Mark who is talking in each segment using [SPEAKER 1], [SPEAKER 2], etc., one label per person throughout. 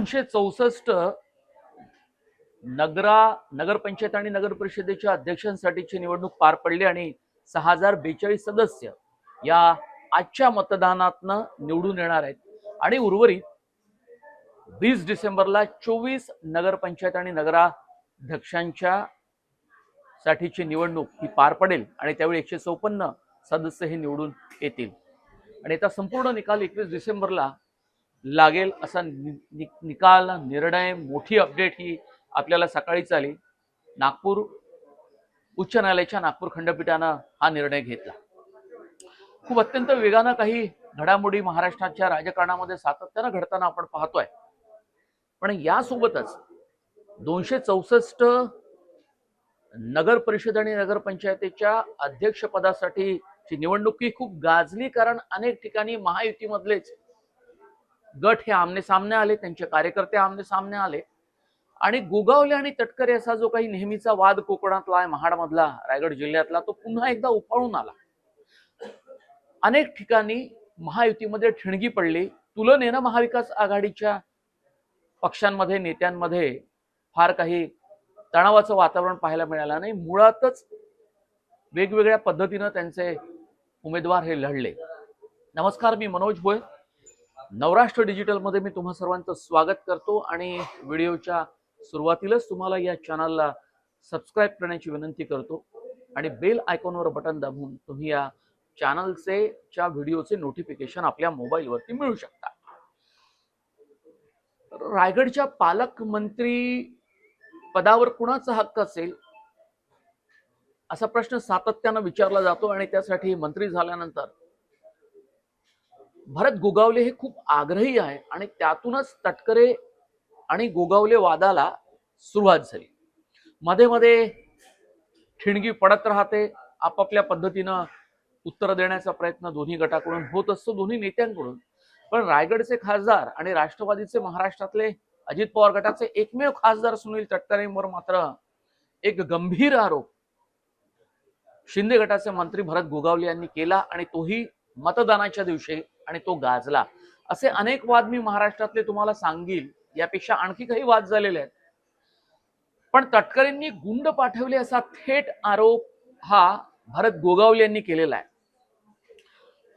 [SPEAKER 1] दोनशे चौसष्ट नगरा नगरपंचायत आणि नगर परिषदेच्या अध्यक्षांसाठीची निवडणूक पार पडली आणि सहा हजार बेचाळीस सदस्य या आजच्या मतदानातनं निवडून येणार आहेत. आणि उर्वरित वीस डिसेंबरला चोवीस नगरपंचायत आणि नगराध्यक्षांच्या साठीची निवडणूक ही पार पडेल आणि त्यावेळी एकशे चौपन्न सदस्य हे निवडून येतील. आणि याचा संपूर्ण निकाल एकवीस डिसेंबरला लागेल असा नि- निकाल निर्णय मोठी अपडेट ही आपल्याला सकाळीच आली. नागपूर उच्च न्यायालयाच्या नागपूर खंडपीठानं हा निर्णय घेतला. खूप अत्यंत वेगानं काही घडामोडी महाराष्ट्राच्या राजकारणामध्ये सातत्यानं घडताना आपण पाहतोय. पण यासोबतच दोनशे चौसष्ट नगर परिषद आणि नगरपंचायतीच्या अध्यक्षपदासाठीची निवडणूक ही खूप गाजली कारण अनेक ठिकाणी महायुतीमधलेच गट हे आमने सामने आले त्यांचे कार्यकर्ते आमने सामने आले. आणि गोगावले आणि तटकरे असा जो काही नेहमीचा वाद कोकणातला आहे महाडमधला रायगड जिल्ह्यातला तो पुन्हा एकदा उफाळून आला. अनेक ठिकाणी महायुतीमध्ये ठिणगी पडली. तुलनेनं महाविकास आघाडीच्या पक्षांमध्ये नेत्यांमध्ये फार काही तणावाचं वातावरण पाहायला मिळालं नाही. मुळातच वेगवेगळ्या पद्धतीनं त्यांचे उमेदवार हे लढले. नमस्कार मी मनोज भोय नवराष्ट्र डिजिटलमध्ये मी तुम्हा सर्वांचं स्वागत करतो आणि व्हिडिओच्या सुरुवातीलाच तुम्हाला या चॅनलला सबस्क्राईब करण्याची विनंती करतो आणि बेल आयकॉनवर बटन दाबून तुम्ही या चॅनलचे च्या व्हिडिओचे नोटिफिकेशन आपल्या मोबाईलवरती मिळू शकता. रायगडच्या पालकमंत्री पदावर कुणाचा हक्क असेल? असा प्रश्न सातत्यानं विचारला जातो आणि त्यासाठी मंत्री झाल्यानंतर भरत गोगावले हे खूप आग्रही आहे आणि त्यातूनच तटकरे आणि गोगावले वादाला सुरुवात झाली. मध्ये मध्ये ठिणगी पडत राहते आपापल्या पद्धतीनं उत्तर देण्याचा प्रयत्न दोन्ही गटाकडून होत असतो दोन्ही नेत्यांकडून. पण रायगडचे खासदार आणि राष्ट्रवादीचे महाराष्ट्रातले अजित पवार गटाचे एकमेव खासदार सुनील तटकरेंवर मात्र एक गंभीर आरोप शिंदे गटाचे मंत्री भरत गोगावले यांनी केला आणि तोही मतदानाच्या दिवशी आणि तो गाजला. असे अनेक वाद मी महाराष्ट्रातले तुम्हाला सांगील यापेक्षा आणखी काही वाद झालेले आहेत. पण तटकरेंनी गुंड पाठवले असा थेट आरोप हा भरत गोगावले यांनी केलेला आहे.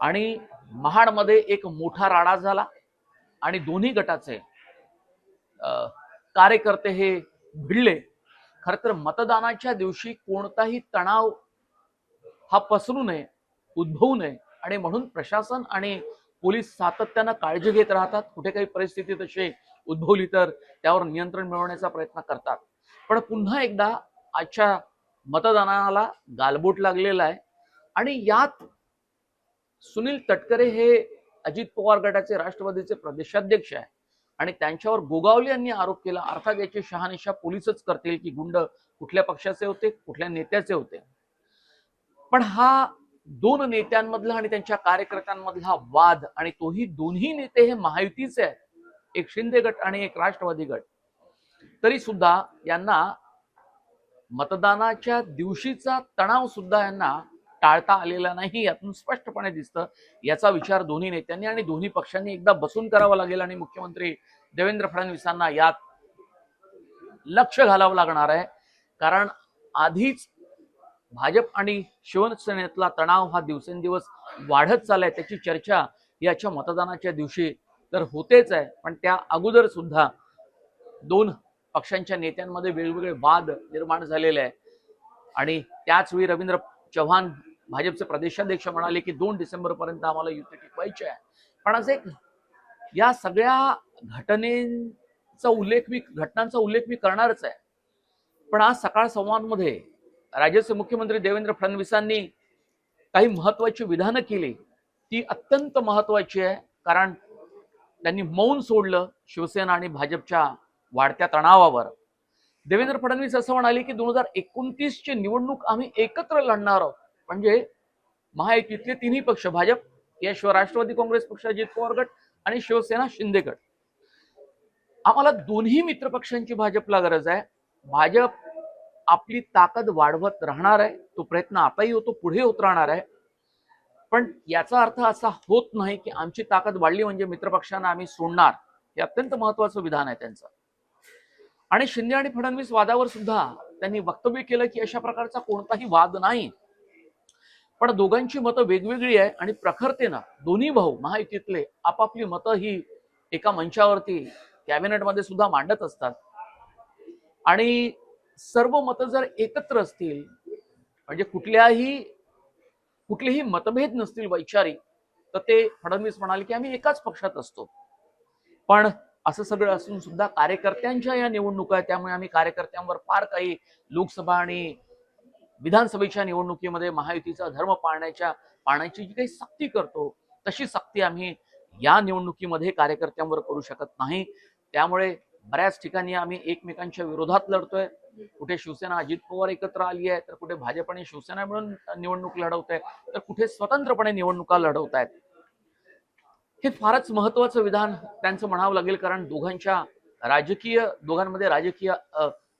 [SPEAKER 1] आणि महाडमध्ये एक मोठा राडा झाला आणि दोन्ही गटाचे कार्यकर्ते हे भिडले. खर तर मतदानाच्या दिवशी कोणताही तणाव हा पसरू नये उद्भवू नये. आणि म्हणून प्रशासन आणि पोलीस सातत्यानं काळजी घेत राहतात. कुठे काही परिस्थिती तशी उद्भवली तर त्यावर नियंत्रण मिळवण्याचा प्रयत्न करतात. पण पुन्हा एकदा आजच्या मतदानाला गालबोट लागलेला आहे. आणि यात सुनील तटकरे हे अजित पवार गटाचे राष्ट्रवादीचे प्रदेशाध्यक्ष आहे. आणि त्यांच्यावर गोगावले यांनी आरोप केला अर्थात याची शहानिशा पोलीसच करतील की गुंड कुठल्या पक्षाचे होते कुठल्या नेत्याचे होते. पण हा दोन नेत्यांमधला आणि त्यांच्या कार्यकर्त्यांमधला वाद आणि तोही दोन्ही नेते हे महायुतीचे आहेत. एक शिंदे गट आणि एक राष्ट्रवादी गट. तरी सुद्धा यांना मतदानाच्या दिवशीचा तणाव सुद्धा यांना टाळता आलेला नाही यातून स्पष्टपणे दिसतं. याचा विचार दोन्ही नेत्यांनी आणि दोन्ही पक्षांनी एकदा बसून करावा लागेल आणि मुख्यमंत्री देवेंद्र फडणवीसांना यात लक्ष घालावं लागणार आहे. कारण आधीच भाजप आणि शिवसेनेतला तणाव हा दिवसेंदिवस वाढत चाललाय त्याची चर्चा याच्या मतदानाच्या दिवशी तर होतेच आहे. पण त्या अगोदर सुद्धा दोन पक्षांच्या नेत्यांमध्ये वेगवेगळे वाद निर्माण झालेले आहे आणि त्याच वेळी रवींद्र चव्हाण भाजपचे प्रदेशाध्यक्ष म्हणाले की दोन डिसेंबरपर्यंत आम्हाला युती टिकवायची आहे. पण असे एक या सगळ्या घटनेचा उल्लेख मी घटनांचा उल्लेख मी करणारच आहे. पण आज सकाळ संवादमध्ये राज्याचे मुख्यमंत्री देवेंद्र फडणवीसांनी काही महत्वाची विधानं केली ती अत्यंत महत्वाची आहे. कारण त्यांनी मौन सोडलं शिवसेना आणि भाजपच्या वाढत्या तणावावर. देवेंद्र फडणवीस असं म्हणाले की दोन हजार एकोणतीस ची निवडणूक आम्ही एकत्र लढणार आहोत. म्हणजे महायुतीतले तिन्ही पक्ष भाजप याशिवाय राष्ट्रवादी काँग्रेस पक्ष अजित पवार गट आणि शिवसेना शिंदे गट. आम्हाला दोन्ही मित्र पक्षांची भाजपला गरज आहे. भाजप आपली ताकद वाढवत राहणार आहे तो प्रयत्न आताही होतो पुढे होत राहणार आहे. पण याचा अर्थ असा होत नाही की आमची ताकद वाढली म्हणजे मित्रपक्षांना आम्ही सोडणार. हे अत्यंत महत्वाचं विधान आहे त्यांचं. आणि शिंदे आणि फडणवीस वादावर सुद्धा त्यांनी वक्तव्य केलं की अशा प्रकारचा कोणताही वाद नाही. पण दोघांची मतं वेगवेगळी आहे आणि प्रखरतेनं दोन्ही भाऊ महायुतीतले आपापली मतं ही एका मंचावरती कॅबिनेटमध्ये सुद्धा मांडत असतात. आणि सर्व मतं जर एकत्र असतील म्हणजे कुठल्याही कुठलेही मतभेद नसतील वैचारिक तर ते फडणवीस म्हणाले की आम्ही एकाच पक्षात असतो. पण असं सगळं असून सुद्धा कार्यकर्त्यांच्या या निवडणुका आहेत त्यामुळे आम्ही कार्यकर्त्यांवर फार काही लोकसभा आणि विधानसभेच्या निवडणुकीमध्ये महायुतीचा धर्म पाळण्याच्या पाळण्याची जी काही सक्ती करतो तशी सक्ती आम्ही या निवडणुकीमध्ये कार्यकर्त्यांवर करू शकत नाही. त्यामुळे बऱ्याच ठिकाणी आम्ही एकमेकांच्या विरोधात लढतोय. कुठे शिवसेना अजित पवार एकत्र आली आहे तर कुठे भाजप आणि शिवसेना मिळून निवडणूक लढवत आहे तर कुठे स्वतंत्रपणे निवडणुका लढवत आहेत. हे फारच महत्वाचं विधान त्यांचं म्हणावं लागेल कारण दोघांच्या राजकीय दोघांमध्ये राजकीय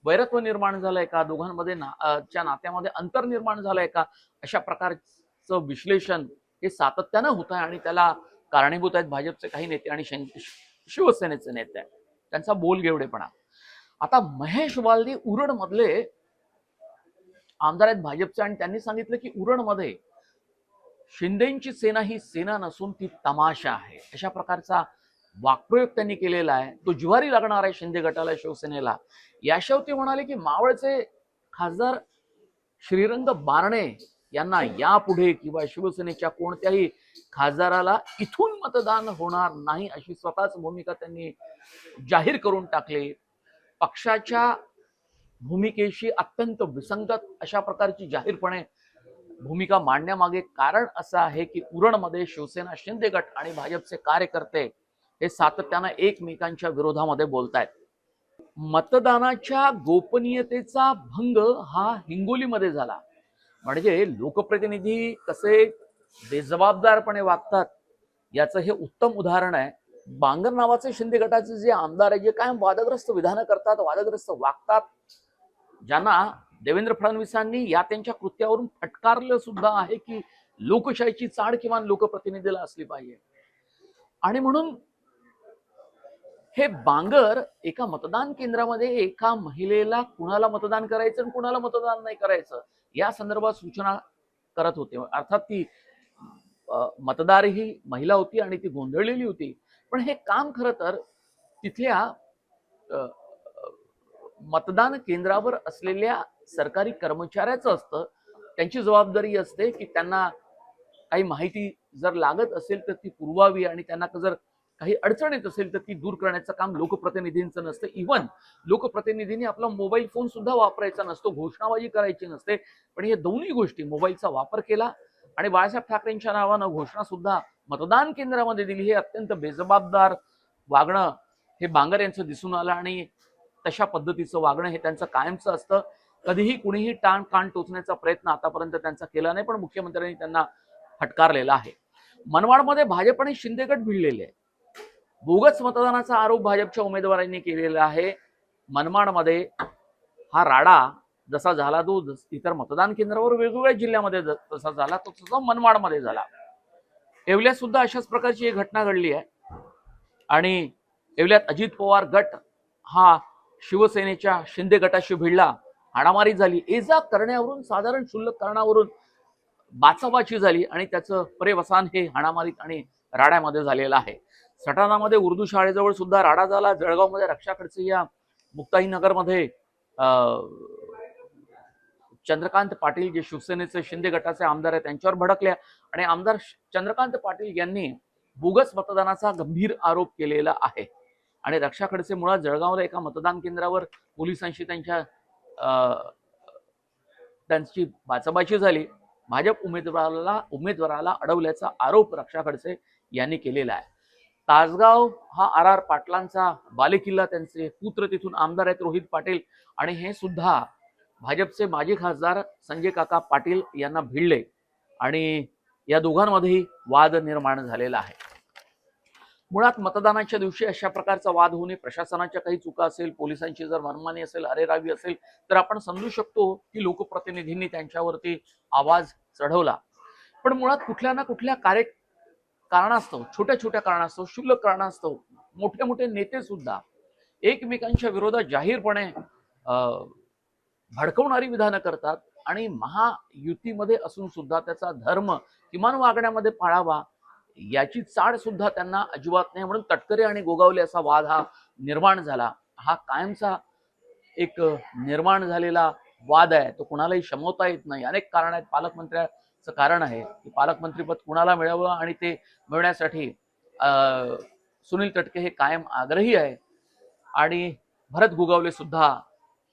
[SPEAKER 1] वैरत्व निर्माण झालंय का? दोघांमध्ये ना च्या नात्यामध्ये अंतर निर्माण झालंय का? अशा प्रकारचं विश्लेषण हे सातत्यानं होत आहे आणि त्याला कारणीभूत आहेत भाजपचे काही नेते आणि शिवसेनेचे नेते त्यांचा त्यांचा बोलगेवडेपणा. आता महेश वाल्दी उरण मधले आमदार आहेत भाजपचे आणि त्यांनी सांगितलं की उरणमध्ये शिंदेची सेना ही सेना नसून ती तमाशा आहे. अशा प्रकारचा वाक्प्रयोग त्यांनी केलेला आहे. तो जुवारी लागणार आहे शिंदे गटाला शिवसेनेला. याशिवाय ते म्हणाले की मावळचे खासदार श्रीरंग बारणे यांना यापुढे किंवा शिवसेनेच्या कोणत्याही खासदाराला इथून मतदान होणार नाही अशी स्वतःच भूमिका त्यांनी जाहीर करून टाकली. पक्षाच्या भूमिकेशी अत्यंत विसंगत अशा प्रकारची जाहीरपणे भूमिका मांडण्यामागे कारण असं आहे की उरणमध्ये शिवसेना शिंदे गट आणि भाजपचे कार्यकर्ते हे सातत्यानं एकमेकांच्या विरोधामध्ये बोलतायत. मतदानाच्या गोपनीयतेचा भंग हा हिंगोलीमध्ये झाला. म्हणजे लोकप्रतिनिधी कसे बेजबाबदारपणे वागतात याचं हे उत्तम उदाहरण आहे. बांगर नावाचे शिंदे गटाचे जे आमदार आहे जे कायम वादग्रस्त विधानं करतात वादग्रस्त वागतात ज्यांना देवेंद्र फडणवीसांनी या त्यांच्या कृत्यावरून फटकारलं सुद्धा आहे की लोकशाहीची चाड किमान लोकप्रतिनिधीला असली पाहिजे. आणि म्हणून हे बांगर एका मतदान केंद्रामध्ये एका महिलेला कुणाला मतदान करायचं आणि कुणाला मतदान नाही करायचं या संदर्भात सूचना करत होते. अर्थात ती मतदार ही महिला होती आणि ती गोंधळलेली होती. पण हे काम खरं तर तिथल्या मतदान केंद्रावर असलेल्या सरकारी कर्मचाऱ्याचं असतं. त्यांची जबाबदारी असते की त्यांना काही माहिती जर लागत असेल तर ती पुरवावी आणि त्यांना जर काही अडचण येत असेल तर ती दूर करण्याचं काम लोकप्रतिनिधींचं नसतं. इव्हन लोकप्रतिनिधींनी आपला मोबाईल फोन सुद्धा वापरायचा नसतो घोषणाबाजी करायची नसते. पण हे दोन्ही गोष्टी मोबाईलचा वापर केला आणि बाळासाहेब ठाकरेंच्या नावानं घोषणा सुद्धा मतदान केंद्रामध्ये दिली. हे अत्यंत बेजबाबदार वागणं हे बांगर यांचं दिसून आलं आणि तशा पद्धतीचं वागणं हे त्यांचं कायमचं असतं. कधीही कुणीही टाण कान टोचण्याचा प्रयत्न आतापर्यंत त्यांचा केला नाही पण मुख्यमंत्र्यांनी त्यांना फटकारलेला आहे. मनमाडमध्ये भाजप आणि शिंदेगट भिडलेले आहे बोगस मतदानाचा आरोप भाजपच्या उमेदवारांनी केलेला आहे. मनमाडमध्ये हा राडा जसा झाला तो इतर मतदान केंद्रावर वेगवेगळ्या जिल्ह्यामध्ये जसा झाला तो तसा मनमाडमध्ये झाला. येवल्यात सुद्धा अशाच प्रकारची एक घटना घडली आहे. आणि येवल्यात अजित पवार गट हा शिवसेनेच्या शिंदे गटाशी भिडला हाणामारी झाली. एजा करण्यावरून साधारण शुल्लक कारणावरून बाचाबाची झाली आणि त्याचं प्रेवसान हे हाणामारीत आणि राड्यामध्ये झालेलं आहे. सटाणामध्ये उर्दू शाळेजवळ सुद्धा राडा झाला. जळगावमध्ये रक्षा खडसे या मुक्ताईनगरमध्ये अं, चंद्रकांत पाटील जे शिवसेनेचे शिंदे गटाचे आमदार आहेत त्यांच्यावर भडकल्या. आणि आमदार चंद्रकांत पाटील यांनी बोगस मतदानाचा गंभीर आरोप केलेला आहे. आणि रक्षा खडसे मुळात जळगावला एका मतदान केंद्रावर पोलिसांशी त्यांच्या त्यांची बाचाबाची झाली. भाजप उमेदवाराला उमेदवाराला अडवल्याचा आरोप रक्षा खडसे यांनी केलेला आहे. तासगाव हा आर आर पाटलांचा बालेकिल्ला त्यांचे पुत्र तिथून आमदार आहेत रोहित पाटील. आणि हे सुद्धा भाजपचे माजी खासदार संजय काका पाटील यांना भिडले आणि या दोघांमध्येही वाद निर्माण झालेला आहे. मुळात मतदानाच्या दिवशी अशा प्रकारचा वाद होणे प्रशासनाच्या काही चुका असेल पोलिसांची जर मनमानी असेल अरेरावी असेल तर आपण समजू शकतो की लोकप्रतिनिधींनी त्यांच्यावरती आवाज चढवला. पण मुळात कुठल्या ना कुठल्या कार्य कारणास्तव छोट्या छोट्या कारणास्तव क्षुल्लक कारणास्तव मोठे मोठे नेते सुद्धा एकमेकांच्या विरोधात जाहीरपणे अं, भडकवणारी विधानं करतात आणि महायुतीमध्ये असून सुद्धा त्याचा धर्म किमान वागण्यामध्ये पाळावा याची चाड सुद्धा त्यांना अजिबात नाही. म्हणून तटकरे आणि गोगावले असा वाद हा निर्माण झाला. हा कायमचा एक निर्माण झालेला वाद आहे. तो कुणालाही शमवता येत नाही. अनेक कारण आहेत. पालकमंत्र्याचं कारण आहे की पालकमंत्रीपद कुणाला मिळावं आणि ते मिळवण्यासाठी सुनील तटके हे कायम आग्रही आहे. आणि भरत गुगावले सुद्धा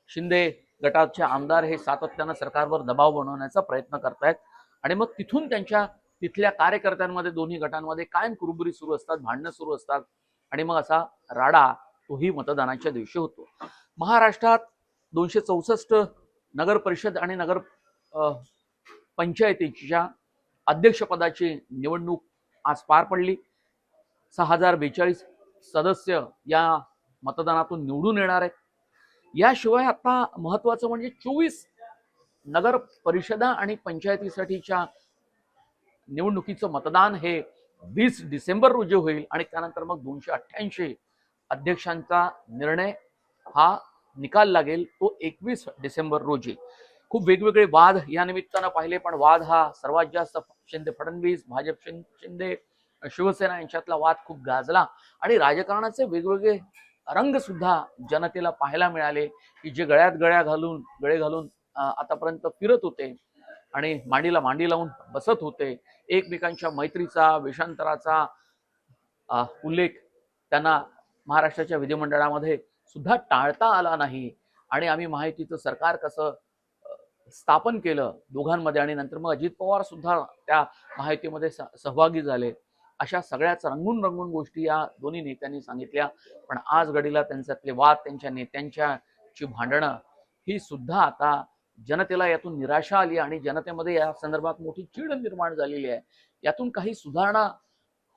[SPEAKER 1] शिंदे गटाचे आमदार हे सातत्यानं सरकारवर दबाव बनवण्याचा प्रयत्न करतायत. आणि मग तिथून त्यांच्या तिथल्या कार्यकर्त्यांमध्ये दोन्ही गटांमध्ये कायम कुरुबुरी सुरू असतात भांडणं सुरू असतात. आणि मग असा राडा तोही मतदानाच्या दिवशी होतो. महाराष्ट्रात दोनशे चौसष्ट नगर परिषद आणि नगर पंचायतीच्या अध्यक्षपदाची निवडणूक आज पार पडली. सहा हजार बेचाळीस सदस्य या मतदानातून निवडून येणार आहेत. याशिवाय आता महत्वाचं म्हणजे चोवीस नगर परिषदा आणि पंचायतीसाठीच्या निवडणुकीचं मतदान हे वीस डिसेंबर रोजी होईल आणि त्यानंतर मग दोनशे अठ्ठ्याऐंशी अध्यक्षांचा निर्णय हा निकाल लागेल तो एकवीस डिसेंबर रोजी. खूप वेगवेगळे वाद या निमित्तानं पाहिले पण वाद हा सर्वात जास्त शिंदे फडणवीस भाजप शिंदे शिवसेना यांच्यातला वाद खूप गाजला. आणि राजकारणाचे वेगवेगळे रंग सुद्धा जनतेला पाहायला मिळाले की जे गळ्यात गळ्या घालून गळे घालून आतापर्यंत फिरत होते आणि मांडीला मांडी लावून बसत होते एकमेकांच्या मैत्रीचा वेषांतराचा उल्लेख त्यांना महाराष्ट्राच्या विधिमंडळामध्ये सुद्धा टाळता आला नाही आणि आम्ही माहितीचं सरकार कसं स्थापन केलं दोघांमध्ये आणि नंतर मग अजित पवार सुद्धा त्या माहितीमध्ये स- सहभागी झाले. अशा सगळ्याच रंगून रंगून गोष्टी या दोन्ही नेत्यांनी सांगितल्या. पण आज घडीला त्यांच्यातले वाद त्यांच्या नेत्यांच्याची भांडणं ही सुद्धा आता जनतेला यातून निराशा आली आणि जनतेमध्ये या संदर्भात मोठी चीड निर्माण झालेली आहे. यातून काही सुधारणा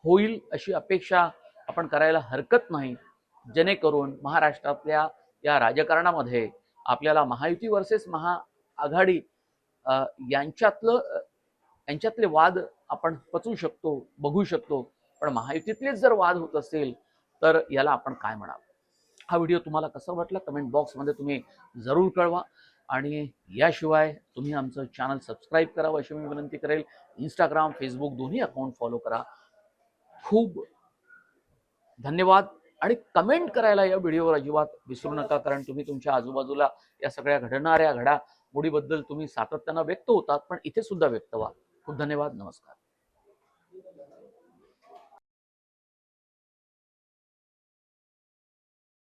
[SPEAKER 1] होईल अशी अपेक्षा आपण करायला हरकत नाही. जेणेकरून महाराष्ट्रातल्या या राजकारणामध्ये आपल्याला महायुती वर्सेस महाआघाडी यांच्यातलं यांच्यातले वाद आपण पचवू शकतो बघू शकतो. पण महायुतीतलेच जर वाद होत असेल तर याला आपण काय म्हणावं? हा व्हिडिओ तुम्हाला कसा वाटला? कमेंट बॉक्समध्ये तुम्ही जरूर कळवा. आणि याशिवाय तुम्ही आमचं चॅनल सबस्क्राईब करावं अशी मी विनंती करेल. इंस्टाग्राम फेसबुक दोन्ही अकाउंट फॉलो करा. खूप धन्यवाद. आणि कमेंट करायला या व्हिडिओवर अजिबात विसरू नका कारण तुम्ही तुमच्या आजूबाजूला या सगळ्या घडणाऱ्या घडामोडीबद्दल तुम्ही सातत्यानं व्यक्त होतात पण इथे सुद्धा व्यक्त व्हा. खूप धन्यवाद नमस्कार.